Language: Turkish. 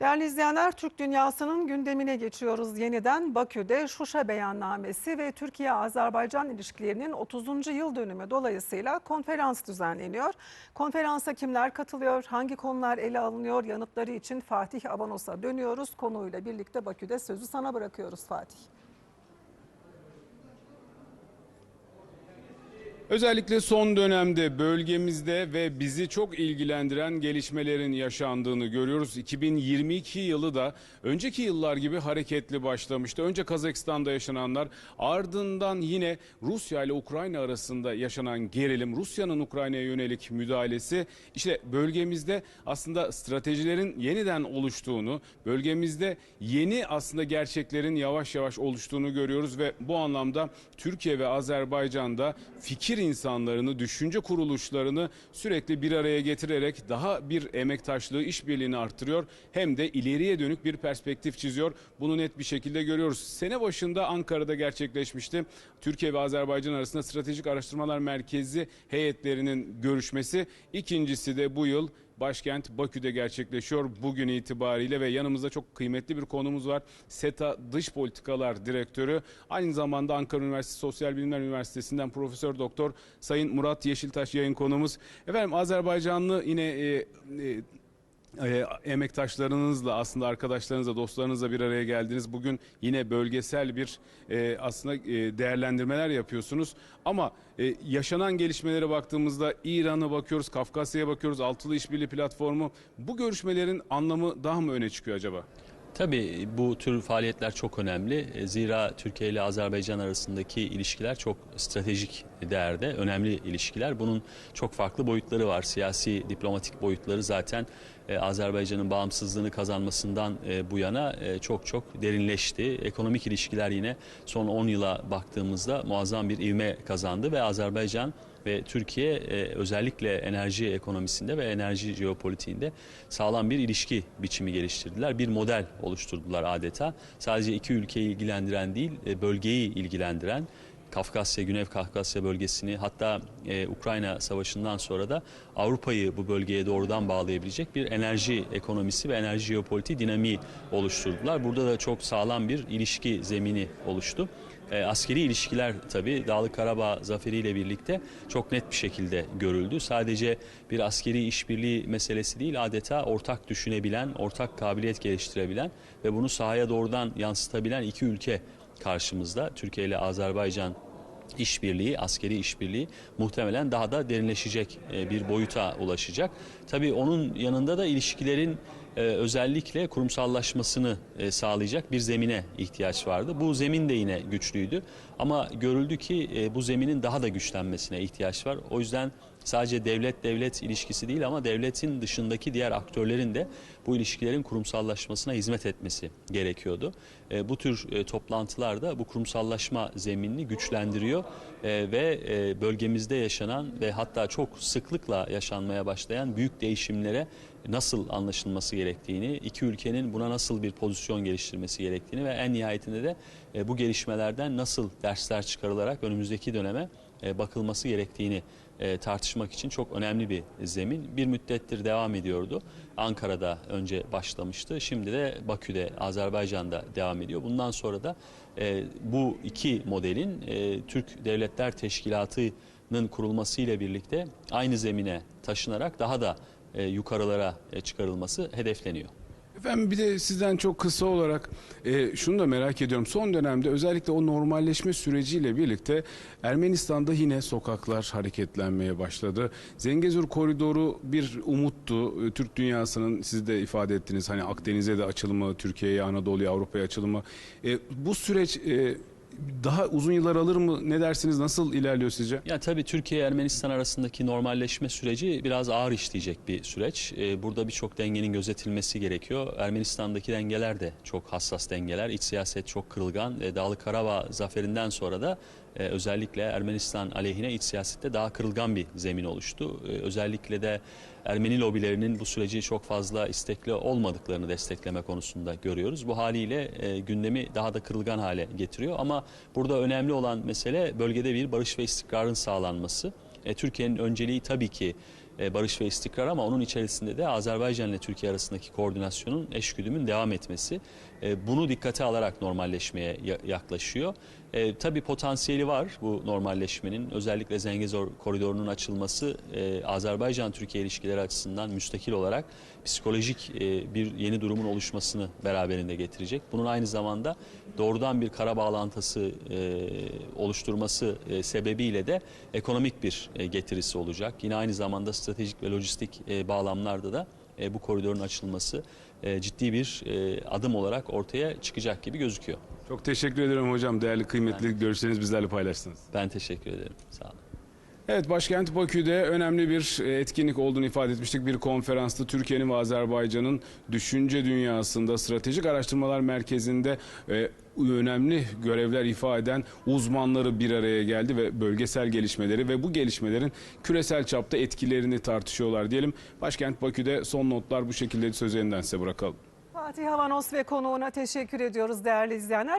Değerli izleyenler, Türk dünyasının gündemine geçiyoruz yeniden. Bakü'de Şuşa Beyannamesi ve Türkiye-Azerbaycan ilişkilerinin 30. yıl dönümü dolayısıyla konferans düzenleniyor. Konferansa kimler katılıyor, hangi konular ele alınıyor yanıtları için Fatih Avanos'a dönüyoruz. Konuyla birlikte Bakü'de sözü sana bırakıyoruz Fatih. Özellikle son dönemde bölgemizde ve bizi çok ilgilendiren gelişmelerin yaşandığını görüyoruz. 2022 yılı da önceki yıllar gibi hareketli başlamıştı. Önce Kazakistan'da yaşananlar ardından yine Rusya ile Ukrayna arasında yaşanan gerilim, Rusya'nın Ukrayna'ya yönelik müdahalesi işte bölgemizde aslında stratejilerin yeniden oluştuğunu, bölgemizde yeni aslında gerçeklerin yavaş yavaş oluştuğunu görüyoruz ve bu anlamda Türkiye ve Azerbaycan'da fikir insanlarını, düşünce kuruluşlarını sürekli bir araya getirerek daha bir emektaşlığı, işbirliğini arttırıyor. Hem de ileriye dönük bir perspektif çiziyor. Bunu net bir şekilde görüyoruz. Sene başında Ankara'da gerçekleşmişti. Türkiye ve Azerbaycan arasında Stratejik Araştırmalar Merkezi heyetlerinin görüşmesi. İkincisi de bu yıl başkent Bakü'de gerçekleşiyor bugün itibariyle ve yanımızda çok kıymetli bir konumuz var. SETA Dış Politikalar Direktörü aynı zamanda Ankara Üniversitesi Sosyal Bilimler Üniversitesi'nden Profesör Doktor Sayın Murat Yeşiltaş yayın konumuz. Efendim Azerbaycanlı yine e, e, e, emektaşlarınızla aslında arkadaşlarınızla dostlarınızla bir araya geldiniz. Bugün yine bölgesel bir e, aslında e, değerlendirmeler yapıyorsunuz. Ama e, yaşanan gelişmelere baktığımızda İran'a bakıyoruz, Kafkasya'ya bakıyoruz, Altılı İşbirliği Platformu. Bu görüşmelerin anlamı daha mı öne çıkıyor acaba? Tabii bu tür faaliyetler çok önemli. E, Zira Türkiye ile Azerbaycan arasındaki ilişkiler çok stratejik değerde, önemli ilişkiler. Bunun çok farklı boyutları var. Siyasi, diplomatik boyutları zaten e, Azerbaycan'ın bağımsızlığını kazanmasından e, bu yana çok çok derinleşti. Ekonomik ilişkiler yine son 10 yıla baktığımızda muazzam bir ivme kazandı ve Azerbaycan ve Türkiye özellikle enerji ekonomisinde ve enerji jeopolitiğinde sağlam bir ilişki biçimi geliştirdiler. Bir model oluşturdular adeta. Sadece iki ülkeyi ilgilendiren değil, e, bölgeyi ilgilendiren Kafkasya, Güney Kafkasya bölgesini hatta e, Ukrayna Savaşı'ndan sonra da Avrupa'yı bu bölgeye doğrudan bağlayabilecek bir enerji ekonomisi ve enerji jeopolitiği dinamiği oluşturdular. Burada da çok sağlam bir ilişki zemini oluştu. E, askeri ilişkiler tabii Dağlık Karabağ zaferiyle birlikte çok net bir şekilde görüldü. Sadece bir askeri işbirliği meselesi değil adeta ortak düşünebilen, ortak kabiliyet geliştirebilen ve bunu sahaya doğrudan yansıtabilen iki ülke karşımızda. Türkiye ile Azerbaycan işbirliği, askeri işbirliği muhtemelen daha da derinleşecek e, bir boyuta ulaşacak. Tabii onun yanında da ilişkilerin e, özellikle kurumsallaşmasını e, sağlayacak bir zemine ihtiyaç vardı. Bu zemin de yine güçlüydü ama görüldü ki bu zeminin daha da güçlenmesine ihtiyaç var. O yüzden sadece devlet devlet ilişkisi değil ama devletin dışındaki diğer aktörlerin de bu ilişkilerin kurumsallaşmasına hizmet etmesi gerekiyordu. E, bu tür e, toplantılar da bu kurumsallaşma zeminini güçlendiriyor e, ve e, bölgemizde yaşanan ve hatta çok sıklıkla yaşanmaya başlayan büyük değişimlere nasıl anlaşılması gerektiğini, iki ülkenin buna nasıl bir pozisyon geliştirmesi gerektiğini ve en nihayetinde de e, bu gelişmelerden nasıl dersler çıkarılarak önümüzdeki döneme e, bakılması gerektiğini e, tartışmak için çok önemli bir zemin. Bir müddettir devam ediyordu. Ankara'da önce başlamıştı. Şimdi de Bakü'de, Azerbaycan'da devam ediyor. Bundan sonra da e, bu iki modelin e, Türk Devletler Teşkilatı'nın kurulmasıyla birlikte aynı zemine taşınarak daha da e, yukarılara e, çıkarılması hedefleniyor. Efendim bir de sizden çok kısa olarak e, şunu da merak ediyorum. Son dönemde özellikle o normalleşme süreciyle birlikte Ermenistan'da yine sokaklar hareketlenmeye başladı. Zengezur koridoru bir umuttu. E, Türk dünyasının siz de ifade ettiniz hani Akdeniz'e de açılımı, Türkiye'ye, Anadolu'ya, Avrupa'ya açılımı. E, bu süreç e, daha uzun yıllar alır mı? Ne dersiniz? Nasıl ilerliyor sizce? Ya tabii Türkiye Ermenistan arasındaki normalleşme süreci biraz ağır işleyecek bir süreç. Ee, burada birçok dengenin gözetilmesi gerekiyor. Ermenistan'daki dengeler de çok hassas dengeler. İç siyaset çok kırılgan. E, Dağlık Karabağ zaferinden sonra da e, özellikle Ermenistan aleyhine iç siyasette daha kırılgan bir zemin oluştu. E, özellikle de Ermeni lobilerinin bu süreci çok fazla istekli olmadıklarını destekleme konusunda görüyoruz. Bu haliyle e, gündemi daha da kırılgan hale getiriyor ama burada önemli olan mesele bölgede bir barış ve istikrarın sağlanması. E, Türkiye'nin önceliği tabii ki e, barış ve istikrar ama onun içerisinde de Azerbaycan ile Türkiye arasındaki koordinasyonun eşgüdümün devam etmesi. E, Bunu dikkate alarak normalleşmeye ya- yaklaşıyor. E, tabii potansiyeli var bu normalleşmenin. Özellikle Zengezur koridorunun açılması e, Azerbaycan-Türkiye ilişkileri açısından müstakil olarak psikolojik e, bir yeni durumun oluşmasını beraberinde getirecek. Bunun aynı zamanda doğrudan bir kara bağlantısı e, oluşturması e, sebebiyle de ekonomik bir e, getirisi olacak. Yine aynı zamanda stratejik ve lojistik e, bağlamlarda da e, bu koridorun açılması e, ciddi bir e, adım olarak ortaya çıkacak gibi gözüküyor. Çok teşekkür ederim hocam. Değerli kıymetli görüşlerinizi bizlerle paylaştınız. Ben teşekkür ederim. Sağ olun. Evet başkent Bakü'de önemli bir e, etkinlik olduğunu ifade etmiştik. Bir konferansta Türkiye'nin ve Azerbaycan'ın düşünce dünyasında stratejik araştırmalar merkezinde e, önemli görevler ifade eden uzmanları bir araya geldi ve bölgesel gelişmeleri ve bu gelişmelerin küresel çapta etkilerini tartışıyorlar diyelim. Başkent Bakü'de son notlar bu şekilde söz elinden size bırakalım. Fatih Havanos ve konuğuna teşekkür ediyoruz değerli izleyenler.